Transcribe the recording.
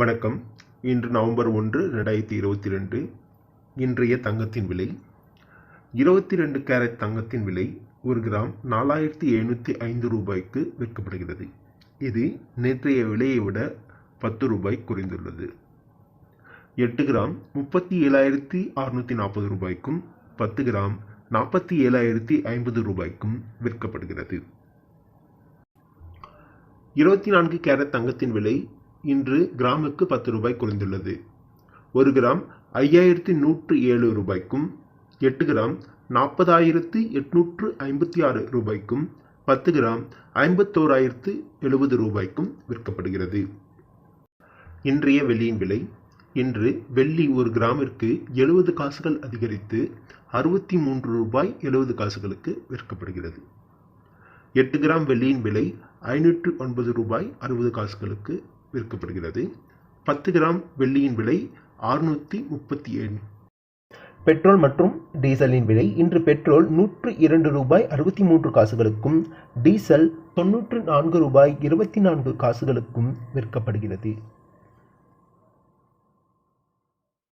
வணக்கம். இன்று நவம்பர் ஒன்று ரெண்டாயிரத்தி இருபத்தி ரெண்டு இன்றைய தங்கத்தின் விலை. இருபத்தி ரெண்டு கேரட் தங்கத்தின் விலை ஒரு கிராம் நாலாயிரத்தி எழுநூற்றி ஐந்து ரூபாய்க்கு விற்கப்படுகிறது. இது நேற்றைய விலையை விட பத்து ரூபாய் குறைந்துள்ளது. எட்டு கிராம் முப்பத்தி ஏழாயிரத்தி அறுநூற்றி நாற்பது ரூபாய்க்கும் பத்து கிராம் நாற்பத்தி ஏழாயிரத்தி ஐம்பது ரூபாய்க்கும் விற்கப்படுகிறது. இருபத்தி நான்கு கேரட் தங்கத்தின் விலை இன்று கிராமுக்கு பத்து ரூபாய் குறைந்துள்ளது. ஒரு கிராம் ஐயாயிரத்தி நூற்று ஏழு ரூபாய்க்கும் எட்டு கிராம் நாற்பதாயிரத்து எட்நூற்று ஐம்பத்தி ஆறு ரூபாய்க்கும் பத்து கிராம் ஐம்பத்தோராயிரத்து எழுபது ரூபாய்க்கும் விற்கப்படுகிறது. இன்றைய வெள்ளியின் விலை இன்று வெள்ளி ஒரு கிராமிற்கு எழுபது காசுகள் அதிகரித்து அறுபத்தி மூன்று ரூபாய் எழுபது காசுகளுக்கு விற்கப்படுகிறது. எட்டு கிராம் வெள்ளியின் விலை ஐநூற்று ஒன்பது ரூபாய் அறுபது காசுகளுக்கு விற்கப்படுகிறது. பத்து கிராம் வெள்ளியின் விலை அறுநூற்றி முப்பத்தி ஏழு. பெட்ரோல் மற்றும் டீசலின் விலை இன்று பெட்ரோல் நூற்று இரண்டு ரூபாய் அறுபத்தி மூன்று காசுகளுக்கும் டீசல் தொன்னூற்று நான்கு ரூபாய் இருபத்தி நான்கு காசுகளுக்கும் விற்கப்படுகிறது.